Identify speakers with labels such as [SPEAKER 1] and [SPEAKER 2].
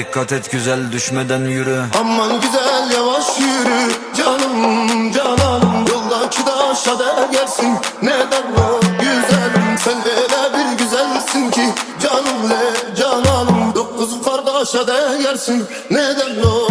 [SPEAKER 1] Dikkat et güzel düşmeden yürü.
[SPEAKER 2] Aman güzel yavaş yürü. Canım cananım Yoldaki taşa değersin Neden o güzelim Sen öyle bir güzelsin ki. Canım le cananım Dokuz kardeşe değersin Neden o